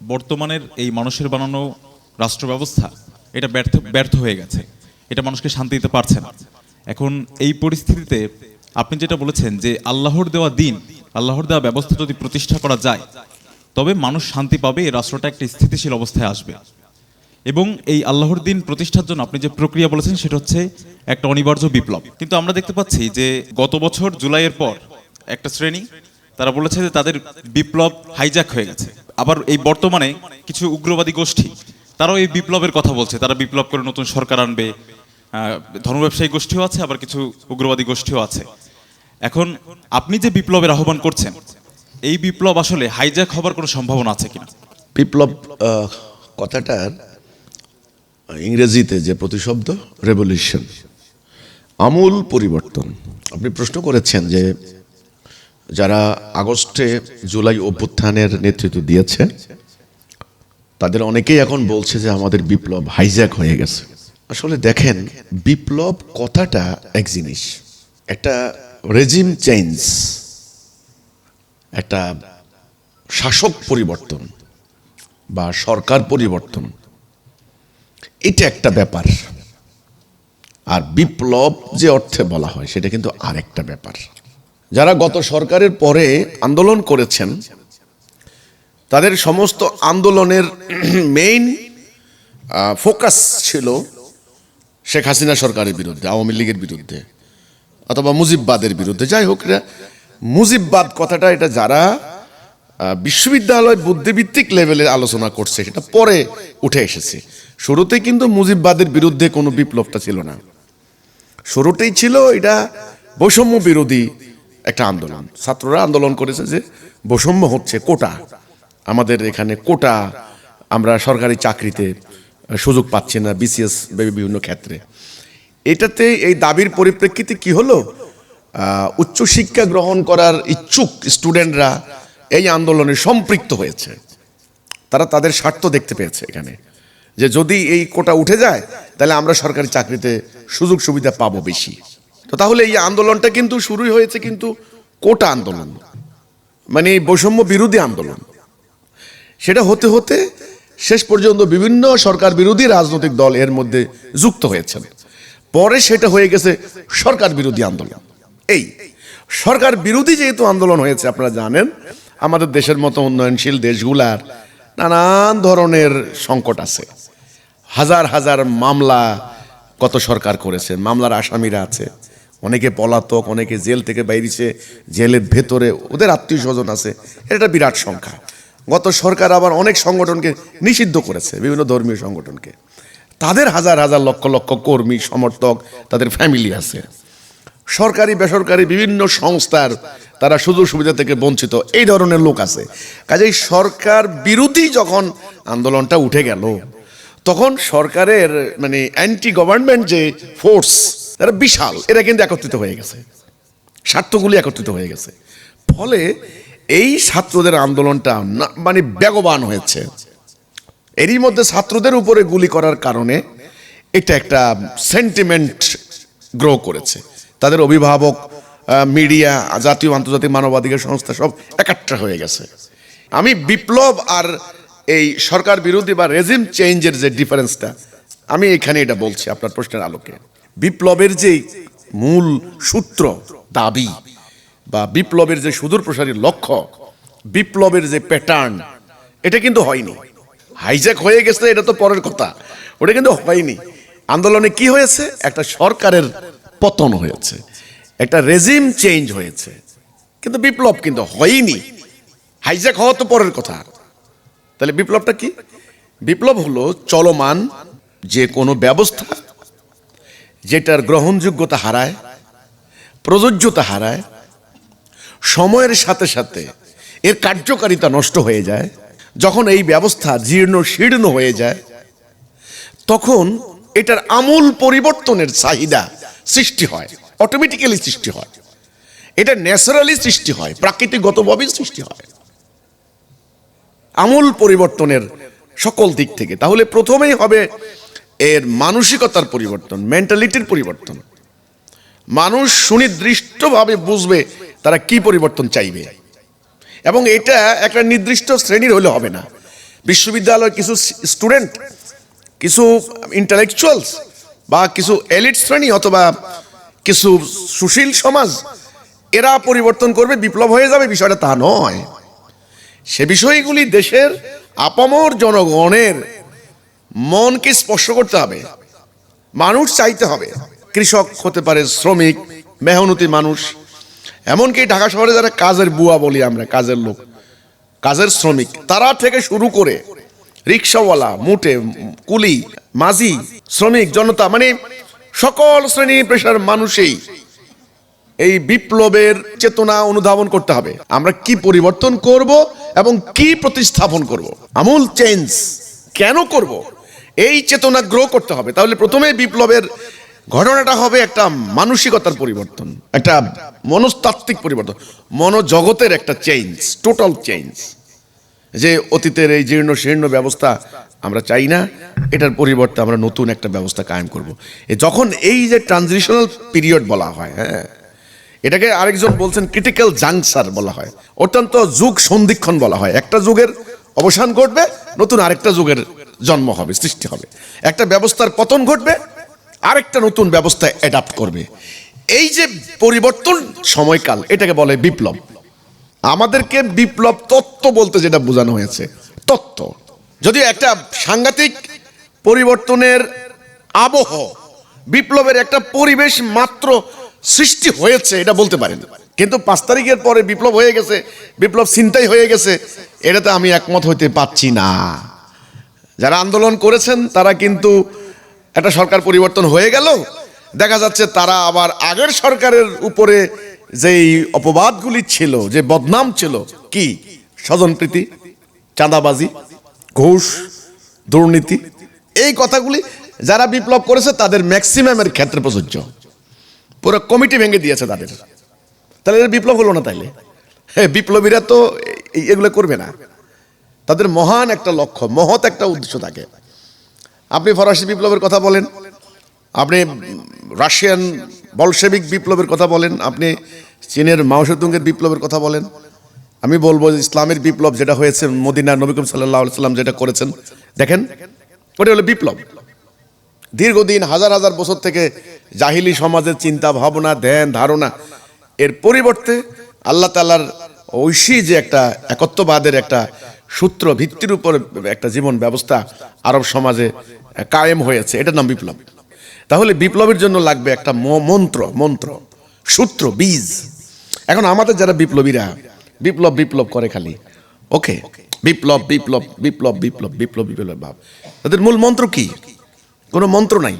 বর্তমানের এই মানুষের বানানো রাষ্ট্র ব্যবস্থা এটা ব্যর্থ ব্যর্থ হয়ে গেছে। এটা মানুষকে শান্তি দিতে পারছে না। এখন এই পরিস্থিতিতে আপনি যেটা বলেছেন যে আল্লাহর দেওয়া দিন, আল্লাহর দেওয়া ব্যবস্থা যদি প্রতিষ্ঠা করা যায়, তবে মানুষ শান্তি পাবে, এই রাষ্ট্রটা একটা স্থিতিশীল অবস্থায় আসবে। এবং এই আল্লাহর দিন প্রতিষ্ঠার জন্য আপনি যে প্রক্রিয়া বলেছেন, সেটা হচ্ছে একটা অনিবার্য বিপ্লব। কিন্তু আমরা দেখতে পাচ্ছি যে গত বছর জুলাইয়ের পর একটা শ্রেণি তারা বলেছে যে তাদের বিপ্লব হাইজ্যাক হয়ে গেছে। আবার এই বর্তমানে কিছু উগ্রবাদী গোষ্ঠী, তারাও এই বিপ্লবের কথা বলছে। তারা বিপ্লব করে নতুন সরকার আনবে। ধর্ম ব্যবসায়ী গোষ্ঠীও আছে, আবার কিছু উগ্রবাদী গোষ্ঠীও আছে। এখন আপনি যে বিপ্লবের আহ্বান করছেন, এই বিপ্লব আসলে হাইজ্যাক হবার কোনো সম্ভাবনা আছে কিনা? বিপ্লব কথাটার ইংরেজিতে যে প্রতিশব্দ রেভলিউশন আমূল পরিবর্তন। আপনি প্রশ্ন করেছেন যে যারা আগস্টে জুলাই অভ্যুত্থানের নেতৃত্ব দিয়েছে, তাদের অনেকেই এখন বলছে যে আমাদের বিপ্লব হাইজ্যাক হয়ে গেছে। আসলে দেখেন, বিপ্লব কথাটা এক জিনিস, একটা রেজিম চেঞ্জ একটা শাসক পরিবর্তন বা সরকার পরিবর্তন, এটা একটা ব্যাপার। আর বিপ্লব যে অর্থে বলা হয়, সেটা কিন্তু আরেকটা ব্যাপার। যারা গত সরকারের পরে আন্দোলন করেছেন, তাদের সমস্ত আন্দোলনের মেইন ফোকাস ছিল শেখ হাসিনা সরকারের বিরুদ্ধে, আওয়ামী লীগের বিরুদ্ধে, অথবা মুজিববাদের বিরুদ্ধে। যাই হোক এটা মুজিববাদ কথাটা, এটা যারা বিশ্ববিদ্যালয় বুদ্ধিভিত্তিক লেভেলে আলোচনা করছে, সেটা পরে উঠে এসেছে। শুরুতে কিন্তু মুজিববাদের বিরুদ্ধে কোনো বিপ্লবটা ছিল না। শুরুতেই ছিল এটা বৈষম্য বিরোধী একটা আন্দোলন। ছাত্ররা আন্দোলন করেছে যে বৈষম্য হচ্ছে কোটা। আমাদের এখানে কোটা, আমরা সরকারি চাকরিতে সুযোগ পাচ্ছি না বিসিএস বিভিন্ন ক্ষেত্রে। এটাতে এই দাবির পরিপ্রেক্ষিতে কি হলো? উচ্চশিক্ষা গ্রহণ করার ইচ্ছুক স্টুডেন্টরা এই আন্দোলনে সম্পৃক্ত হয়েছে। তারা তাদের স্বার্থ দেখতে পেয়েছে এখানে। যে যদি এই কোটা উঠে যায়, তাহলে আমরা সরকারি চাকরিতে সুযোগ সুবিধা পাবো বেশি। তো তাহলে এই আন্দোলনটা কিন্তু শুরুই হয়েছে কিন্তু কোটা আন্দোলন মানে বৈষম্য বিরোধী আন্দোলন। সেটা হতে হতে শেষ পর্যন্ত বিভিন্ন সরকার বিরোধী রাজনৈতিক দল এর মধ্যে যুক্ত হয়েছেন। পরে সেটা হয়ে গেছে সরকার বিরোধী আন্দোলন। এই সরকার বিরোধী যেহেতু আন্দোলন হয়েছে, আপনারা জানেন, আমাদের দেশের মতো উন্নয়নশীল দেশগুলার নানান ধরনের সংকট আছে। হাজার হাজার মামলা কত সরকার করেছে, মামলার আসামিরা আছে। অনেকে পলাতক, অনেকে জেল থেকে বাইরেছে, জেলের ভেতরে, ওদের আত্মীয় স্বজন আছে, এটা বিরাট সংখ্যা। গত সরকার আবার অনেক সংগঠনকে নিষিদ্ধ করেছে, বিভিন্ন ধর্মীয় সংগঠনকে। তাদের হাজার হাজার লক্ষ লক্ষ কর্মী, সমর্থক, তাদের ফ্যামিলি আছে। সরকারি, বেসরকারি বিভিন্ন সংস্থার তারা সুযোগ সুবিধা থেকে বঞ্চিত, এই ধরনের লোক আছে। কাজেই সরকার বিরোধী যখন আন্দোলনটা উঠে গেল, তখন সরকারের মানে অ্যান্টি গভর্নমেন্ট যে ফোর্স এরা বিশাল, এরা কিন্তু একত্রিত হয়ে গেছে। স্বার্থগুলি একত্রিত হয়ে গেছে। ফলে এই ছাত্রদের আন্দোলনটা মানে বেগবান হয়েছে। এরই মধ্যে ছাত্রদের উপরে গুলি করার কারণে এটা একটা সেন্টিমেন্ট গ্রো করেছে। তাদের অভিভাবক মিডিয়া জাতীয়, আন্তর্জাতিক মানবাধিকার সংস্থা সব একাট্টা হয়ে গেছে। আমি বিপ্লব আর এই সরকার বিরোধী বা রেজিম চেঞ্জের যে ডিফারেন্সটা আমি এখানে এটা বলছি আপনার প্রশ্নের আলোকে। বিপ্লবের যে মূল সূত্র দাবি বা বিপ্লবের যে সুদূর প্রসারী লক্ষ্য, বিপ্লবের যে প্যাটার্ন এটা কিন্তু হয়নি। হাইজ্যাক হয়ে গেছে, এটা তো পরের কথা। ওটা কিন্তু হয়নি। আন্দোলনে কি হয়েছে? একটা সরকারের পতন হয়েছে। একটা রেজিম চেঞ্জ হয়েছে। কিন্তু বিপ্লব কিন্তু হয়নি। হাইজ্যাক হওয়া তো পরের কথা। তাহলে বিপ্লবটা কি? বিপ্লব হলো চলমান যে কোনো ব্যবস্থা যেটার গ্রহণযোগ্যতা হারায়, প্রযোজ্যতা হারায়, সময়ের সাথে সাথে এর কার্যকারিতা নষ্ট হয়ে যায়, যখন এই ব্যবস্থা জীর্ণ শীর্ণ হয়ে যায়, তখন এটার আমূল পরিবর্তনের চাহিদা সৃষ্টি হয় অটোমেটিক্যালি সৃষ্টি হয়। এটা ন্যাচারালি সৃষ্টি হয়, প্রাকৃতিকগতভাবেই সৃষ্টি হয়। আমূল পরিবর্তনের সকল দিক থেকে। তাহলে প্রথমেই হবে এর মানসিকতার পরিবর্তন মেন্টালিটির পরিবর্তন। মানুষ সুনির্দিষ্টভাবে বুঝবে তারা কি পরিবর্তন চাইবে। এবং এটা একটা নির্দিষ্ট শ্রেণির হলে হবে না। বিশ্ববিদ্যালয়ের কিছু স্টুডেন্ট কিছু ইন্টালেকচুয়ালস বা কিছু এলিট শ্রেণি অথবা কিছু সুশীল সমাজ, এরা পরিবর্তন করবে, বিপ্লব হয়ে যাবে, বিষয়টা তা নয়। সে বিষয়গুলি দেশের আপামর জনগণের মনকে স্পর্শ করতে হবে। মানুষ চাইতে হবে। কৃষক হতে পারে শ্রমিক, মেহনতি মানুষ। এমনকি ঢাকা শহরে যারা কাজের বুয়া বলি আমরা, কাজের লোক, কাজের শ্রমিক, তারা থেকে শুরু করে রিক্সাওয়ালা মুটে কুলি, মাঝি, শ্রমিক, জনতা মানে সকল শ্রেণি পেশার মানুষই এই বিপ্লবের চেতনা অনুধাবন করতে হবে। আমরা কি পরিবর্তন করব এবং কি প্রতিস্থাপন করব? আমূল চেঞ্জ কেন করব? এই চেতনা গ্রো করতে হবে। তাহলে প্রথমে বিপ্লবের ঘটনাটা হবে একটা মানসিকতার পরিবর্তন, একটা মনস্তাত্ত্বিক পরিবর্তন, মনোজগতের একটা চেঞ্জ টোটাল চেঞ্জ যে অতীতের এই জীর্ণ শীর্ণ ব্যবস্থা আমরা চাই না, এটার পরিবর্তে আমরা নতুন একটা ব্যবস্থা কায়েম করব। যখন এই যে ট্রানজিশনাল পিরিয়ড বলা হয় হ্যাঁ এটাকে আরেকজন বলছেন ক্রিটিক্যাল জাংসার বলা হয়। অত্যন্ত যুগ সন্ধিক্ষণ বলা হয়। একটা যুগের অবসান ঘটবে, নতুন আরেকটা যুগের জন্ম হবে, সৃষ্টি হবে। একটা ব্যবস্থার পতন ঘটবে, আরেকটা নতুন ব্যবস্থা অ্যাডাপ্ট করবে। এই যে পরিবর্তন সময়কাল, এটাকে বলে বিপ্লব। আমাদেরকে বিপ্লব তত্ত্ব বলতে যেটা বোঝানো হয়েছে, তত্ত্ব। যদিও একটা সাংঘাতিক পরিবর্তনের আবহ, বিপ্লবের একটা পরিবেশ মাত্র সৃষ্টি হয়েছে, এটা বলতে পারেন। কিন্তু পাঁচ তারিখের পরে বিপ্লব হয়ে গেছে, বিপ্লব চিন্তাই হয়ে গেছে, এটাতে আমি একমত হইতে পাচ্ছি না। যারা আন্দোলন করেছেন, তারা কিন্তু একটা সরকার পরিবর্তন হয়ে গেল। দেখা যাচ্ছে তারা আবার আগের সরকারের উপরে যেই অপবাদগুলি ছিল, যে বদনাম ছিল, কি? স্বজনপ্রীতি চাঁদাবাজি, ঘুষ, দুর্নীতি, এই কথাগুলি যারা বিপ্লব করেছে, তাদের ম্যাক্সিমামের ক্ষেত্রে প্রযোজ্য। পুরো কমিটি ভেঙে দিয়েছে তাদের। তাহলে বিপ্লব হলো না তাইলে? হ্যাঁ বিপ্লবীরা তো এগুলো করবে না। তাদের মহান একটা লক্ষ্য, মহৎ একটা উদ্দেশ্য থাকে। আপনি ফরাসি বিপ্লবের কথা বলেন, আপনি রাশিয়ান বলশেবিক বিপ্লবের কথা বলেন, আপনি চীনের মাওসেতুঙ্গের বিপ্লবের কথা বলেন। আমি বলব যে ইসলামের বিপ্লব যেটা হয়েছে মদিনা নবিকুম সাল্লাহ সাল্লাম যেটা করেছেন, দেখেন, ওটা হলো বিপ্লব। দীর্ঘদিন, হাজার হাজার বছর থেকে জাহিলি সমাজের চিন্তা, ভাবনা, ধ্যান, ধারণা, এর পরিবর্তে আল্লাহ তালার ঐশী যে একটা একত্ববাদের একটা সূত্র ভিত্তির উপর একটা জীবন ব্যবস্থা আরব সমাজে কায়েম হয়েছে। এটার নাম বিপ্লব। তাহলে বিপ্লবের জন্য লাগবে একটা মন্ত্র মন্ত্র, সূত্র, বীজ। এখন আমাদের যারা বিপ্লবীরা, বিপ্লব বিপ্লব করে খালি। ওকে? বিপ্লব বিপ্লব বিপ্লব বিপ্লব বিপ্লব বিপ্লব, ভাব। তাদের মূল মন্ত্র কি? কোনো মন্ত্র নাই।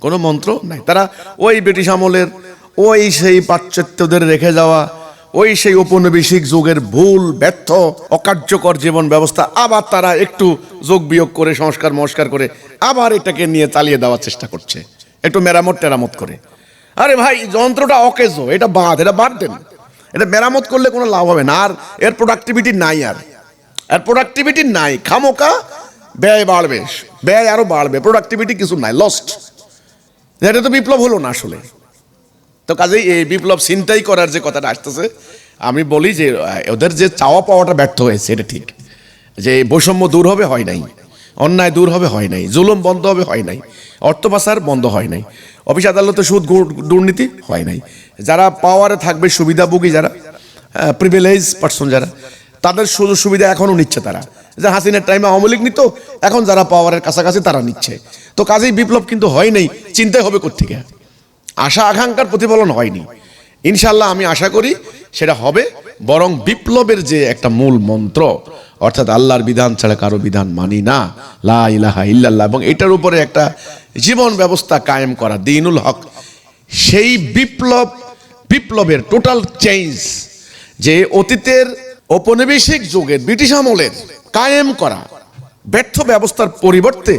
কোনো মন্ত্র নাই। তারা ওই ব্রিটিশ আমলের, ওই সেই পাশ্চাত্যদের রেখে যাওয়া ওই সেই ঔপনিবেশিক যুগের ভুল, ব্যর্থ, অকার্যকর জীবন ব্যবস্থা আবার তারা একটু যোগ বিয়োগ করে, সংস্কার মস্কার করে আবার এটাকে নিয়ে চালিয়ে দেওয়ার চেষ্টা করছে। একটু মেরামত টেরামত করে। আরে ভাই, যন্ত্রটা অকেজো, এটা বাদ এটা বাদ দেন। এটা মেরামত করলে কোনো লাভ হবে না, আর এর প্রোডাক্টিভিটি নাই আর। এর প্রোডাক্টিভিটি নাই খামোকা ব্যয় বাড়বে, ব্যয় আরও বাড়বে প্রোডাক্টিভিটি কিছু নাই লস্ট এটা তো বিপ্লব হলো না আসলে। তো কাজেই এই বিপ্লব চিন্তাই করার যে কথাটা আসতেছে, আমি বলি যে ওদের যে চাওয়া পাওয়াটা ব্যর্থ হয়েছে, এটা ঠিক। যে বৈষম্য দূর হবে, হয় নাই। অন্যায় দূর হবে, হয় নাই। জুলুম বন্ধ হবে, হয় নাই। অর্থ পাচার বন্ধ হয় নাই। অফিস আদালতে সুদ দুর্নীতি হয় নাই। যারা পাওয়ারে থাকবে, সুবিধাভোগী যারা প্রিভিলেজ পার্সন যারা, তাদের সুযোগ সুবিধা এখনও নিচ্ছে তারা। যে হাসিনের টাইমে আওয়ামী লীগ নিত, এখন যারা পাওয়ারের কাছাকাছি তারা নিচ্ছে। তো কাজেই বিপ্লব কিন্তু হয় নাই, চিন্তাই হবে কোথেকে আশা আকাঙ্ক্ষার প্রতিফলন হয়নি। ইনশাল্লাহ আমি আশা করি সেটা হবে, বরং বিপ্লবের যে একটা মূল মন্ত্র, অর্থাৎ আল্লাহর বিধান ছাড়া কারও বিধান মানি না, লা ইলাহা ইল্লাল্লাহ, এবং এটার উপরে একটা জীবন ব্যবস্থা কায়েম করা, দিনুল হক, সেই বিপ্লব, বিপ্লবের টোটাল চেঞ্জ যে অতীতের ঔপনিবেশিক যুগের ব্রিটিশ আমলের কায়েম করা, ব্যর্থ ব্যবস্থার পরিবর্তে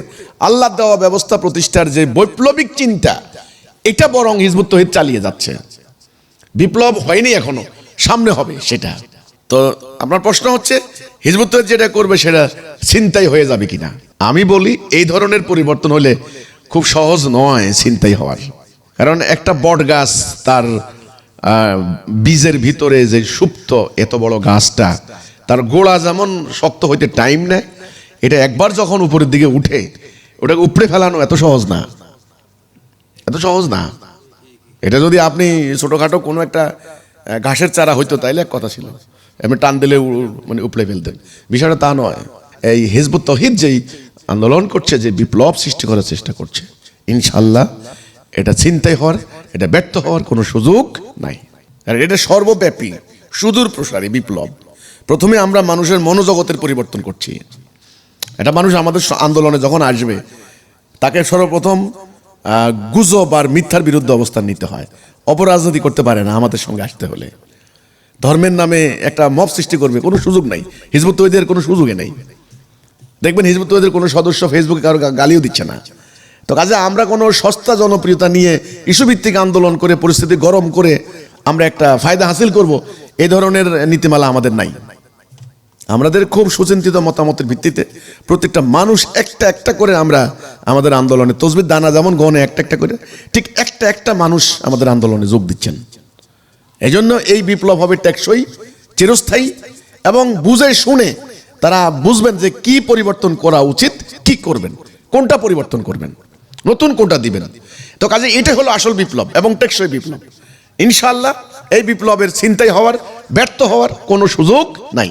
আল্লাহ দেওয়া ব্যবস্থা প্রতিষ্ঠার যে বৈপ্লবিক চিন্তা এটা বরং হিজবুত তহিদ চালিয়ে যাচ্ছে। বিপ্লব হয়নি এখনও, সামনে হবে সেটা। তো আপনার প্রশ্ন হচ্ছে, হিজবুত তহিদ যেটা করবে সেটা চিন্তাই হয়ে যাবে কিনা? আমি বলি, এই ধরনের পরিবর্তন হলে খুব সহজ নয় চিন্তাই হওয়ার। কারণ একটা বট গাছ তার বীজের ভিতরে যে সুপ্ত এত বড় গাছটা, তার গোড়া যেমন শক্ত হইতে টাইম নেয়, এটা একবার যখন উপরের দিকে উঠে, ওটাকে উপড়ে ফেলানো এত সহজ না। এত সহজ না। এটা যদি আপনি ছোটোখাটো কোনো একটা ঘাসের চারা হইতো, তাইলে এক কথা ছিল। এমনি টান দিলে মানে উপড়ে ফেলতেন। বিষয়টা তা নয়। এই হিজবুত তহিদ যেই আন্দোলন করছে, যে বিপ্লব সৃষ্টি করার চেষ্টা করছে ইনশাল্লাহ এটা চিন্তাই হওয়ার, এটা ব্যর্থ হওয়ার কোনো সুযোগ নাই। আর এটা সর্বব্যাপী, সুদূর প্রসারী বিপ্লব। প্রথমে আমরা মানুষের মনোজগতের পরিবর্তন করছি। এটা মানুষ আমাদের আন্দোলনে যখন আসবে, তাকে সর্বপ্রথম গুজব আর মিথ্যার বিরুদ্ধে অবস্থান নিতে হয়। অপরাজনীতি করতে পারে না আমাদের সঙ্গে আসতে হলে। ধর্মের নামে একটা মব সৃষ্টি করবে, কোনো সুযোগ নাই। হিজবুত তৈদের কোনো সুযোগে নেই। দেখবেন হিজবুত তৈদের কোনো সদস্য ফেসবুকে কারও গালিও দিচ্ছে না। তো কাজে আমরা কোনো সস্তা জনপ্রিয়তা নিয়ে ইস্যুভিত্তিক আন্দোলন করে, পরিস্থিতি গরম করে আমরা একটা ফায়দা হাসিল করব, এই ধরনের নীতিমালা আমাদের নাই। আমাদের খুব সুচিন্তিত মতামতের ভিত্তিতে প্রত্যেকটা মানুষ একটা একটা করে আমরা আমাদের আন্দোলনে তসবির দানা যেমন গহনে একটা একটা করে, ঠিক একটা একটা মানুষ আমাদের আন্দোলনে যোগ দিচ্ছেন। এই জন্য এই বিপ্লব হবে টেকসই, চিরস্থায়ী এবং বুঝে শুনে তারা বুঝবেন যে কি পরিবর্তন করা উচিত, কি করবেন, কোনটা পরিবর্তন করবেন, নতুন কোনটা দিবেন। তো কাজে এটা হলো আসল বিপ্লব এবং টেকসই বিপ্লব। ইনশাল্লাহ এই বিপ্লবের চিন্তাই হওয়ার, ব্যর্থ হওয়ার কোনো সুযোগ নাই।